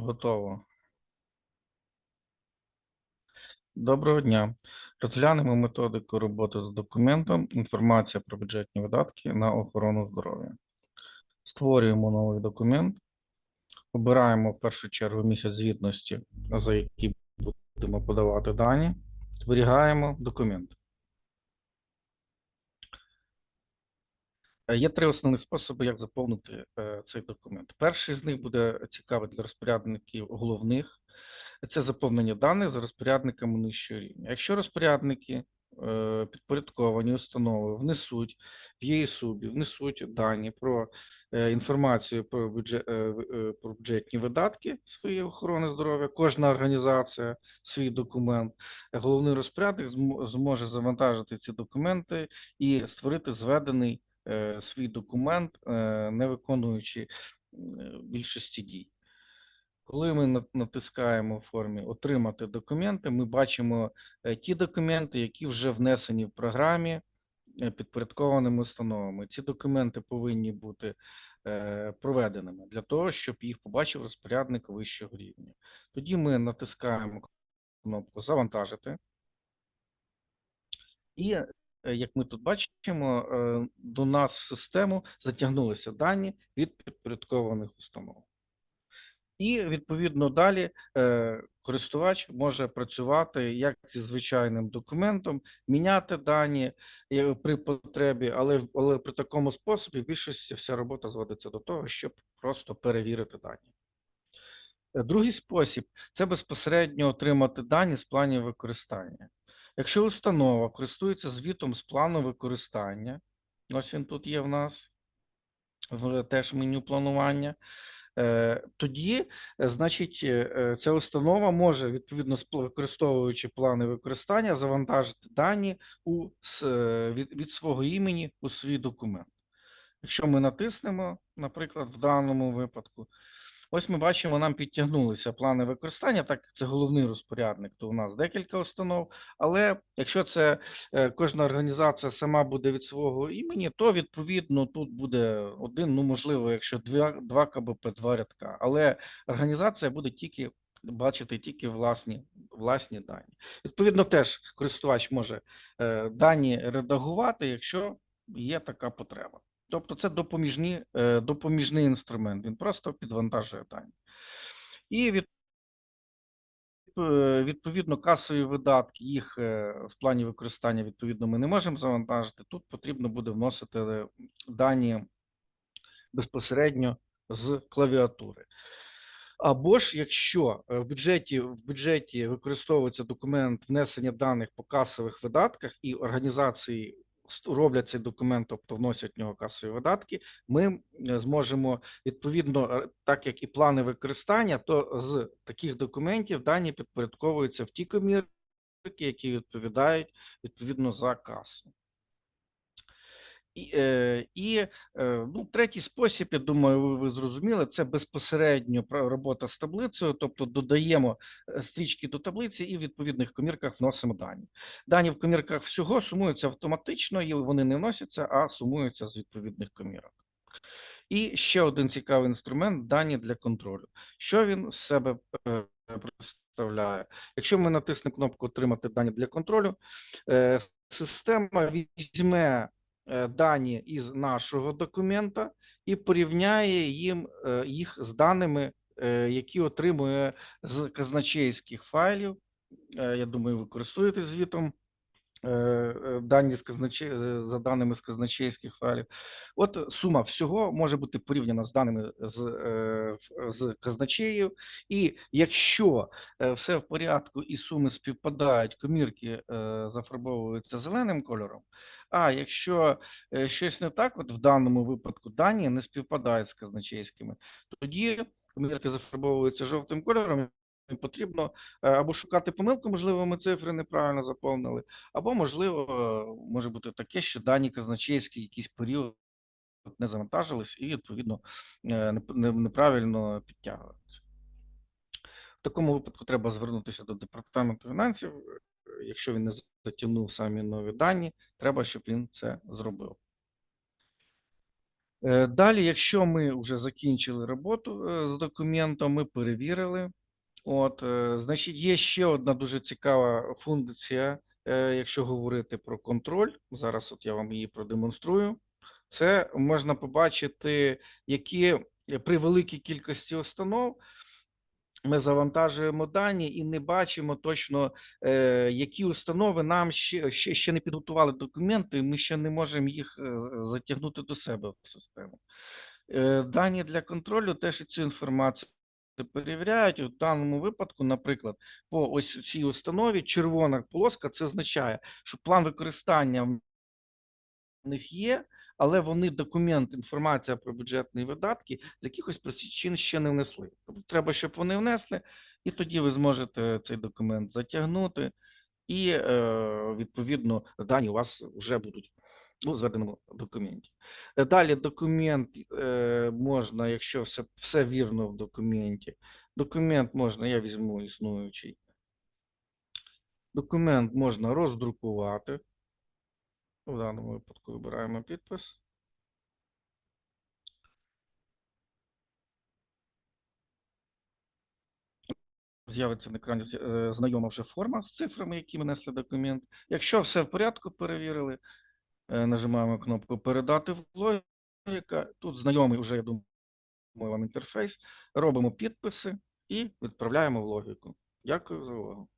Готово. Доброго дня. Розглянемо методику роботи з документом Інформація про бюджетні видатки на охорону здоров'я. Створюємо новий документ. Обираємо в першу чергу місяць звітності, за який будемо подавати дані. Зберігаємо документ. Е, Є три основні способи, як заповнити е, цей документ. Перший з них буде цікавий для розпорядників головних. Це заповнення даних за розпорядниками нижчого рівня. Якщо розпорядники е, підпорядковані установи внесуть в ЄСУБі, внесуть дані про е, інформацію про, бюджет, про бюджетні видатки своєї охорони здоров'я, кожна організація свій документ, головний розпорядник зможе завантажити ці документи і створити зведений е, свій документ, е, не виконуючи е, більшості дій. Коли ми натискаємо в формі Отримати документи, ми бачимо е, ті документи, які вже внесені в програмі е, підпорядкованими установами. Ці документи повинні бути е, проведеними для того, щоб їх побачив розпорядник вищого рівня. Тоді ми натискаємо кнопку Завантажити. І е, як ми тут бачимо, е, до нас в систему затягнулися дані від підпорядкованих установ. І відповідно далі е, користувач може працювати як зі звичайним документом, міняти дані е, при потребі, але, але при такому способі в більшості вся робота зводиться до того, щоб просто перевірити дані. Е, Другий спосіб це безпосередньо отримати дані з планів використання. Якщо установа користується звітом з плану використання, ось він тут є в нас в теж меню планування. Е, Тоді, е, значить, е, ця установа може, відповідно, використовуючи плани використання, завантажити дані у, від, від свого імені у свій документ. Якщо ми натиснемо, наприклад, в даному випадку, ось ми бачимо, нам підтягнулися плани використання, так це головний розпорядник, то у нас декілька установ. Але якщо це е, кожна організація сама буде від свого імені, то відповідно тут буде один, ну можливо, якщо два, два КБП, два рядка. Але організація буде тільки бачити тільки власні, власні дані. Відповідно, теж користувач може е, дані редагувати, якщо є така потреба. Тобто це допоміжні, е, допоміжний інструмент, він просто підвантажує дані. І від, е, відповідно касові видатки, їх е, в плані використання відповідно ми не можемо завантажити. Тут потрібно буде вносити дані безпосередньо з клавіатури. Або ж якщо в бюджеті, в бюджеті використовується документ внесення даних по касових видатках і організації роблять цей документ, тобто вносять в нього касові видатки, ми зможемо відповідно, е, так як і плани використання, то з таких документів дані підпорядковуються в ті комірки, які відповідають відповідно за касу. І, е, і е, ну, третій спосіб, я думаю, ви, ви зрозуміли, це безпосередньо робота з таблицею, тобто додаємо е, стрічки до таблиці і в відповідних комірках вносимо дані. Дані в комірках всього сумуються автоматично, і вони не вносяться, а сумуються з відповідних комірок. І ще один цікавий інструмент дані для контролю. Що він з себе представляє? Якщо ми натиснемо кнопку Отримати дані для контролю, система візьме дані із нашого документа і порівняє їм е, їх з даними, е, які отримує з казначейських файлів. Е, Я думаю, ви користуєтесь звітом е, е, дані з казначе... е, за даними з казначейських файлів. От сума всього може бути порівняна з даними з, е, з казначею, і якщо е, все в порядку і суми співпадають, комірки е, зафарбовуються зеленим кольором. А якщо е, щось не так, от в даному випадку дані не співпадають з казначейськими, тоді комірки зафарбовуються жовтим кольором. Потрібно е, або шукати помилку, можливо, ми цифри неправильно заповнили, або, можливо, може бути таке, що дані казначейські якийсь період не завантажились і, відповідно, е, неп- не- неправильно підтягуються. В такому випадку треба звернутися до департаменту фінансів. Якщо він не затягнув самі нові дані, треба, щоб він це зробив. Е, Далі, якщо ми вже закінчили роботу з документом, ми перевірили. От, е, значить, є ще одна дуже цікава функція, е, якщо говорити про контроль. Зараз от я вам її продемонструю. Це можна побачити, які при великій кількості установ ми завантажуємо дані і не бачимо точно, е, які установи нам ще, ще, ще не підготували документи, і ми ще не можемо їх затягнути до себе в систему. Дані для контролю теж цю інформацію перевіряють. В даному випадку, наприклад, по ось цій установі червона полоска це означає, що план використання в них є, але вони документ, інформація про бюджетні видатки з якихось причин ще не внесли. Тобто треба, щоб вони внесли, і тоді ви зможете цей документ затягнути, і е, відповідно дані у вас вже будуть у зведеному документі. Е, Далі документ е, можна, якщо все, все вірно в документі, документ можна, я візьму існуючий. Документ можна роздрукувати. В даному випадку вибираємо підпис. З'явиться на екрані е, знайома вже форма з цифрами, які ми несли документ. Якщо все в порядку, перевірили, нажимаємо кнопку Передати в логіка. Тут знайомий вже, я думаю, вам інтерфейс. Робимо підписи і відправляємо в логіку. Дякую за увагу.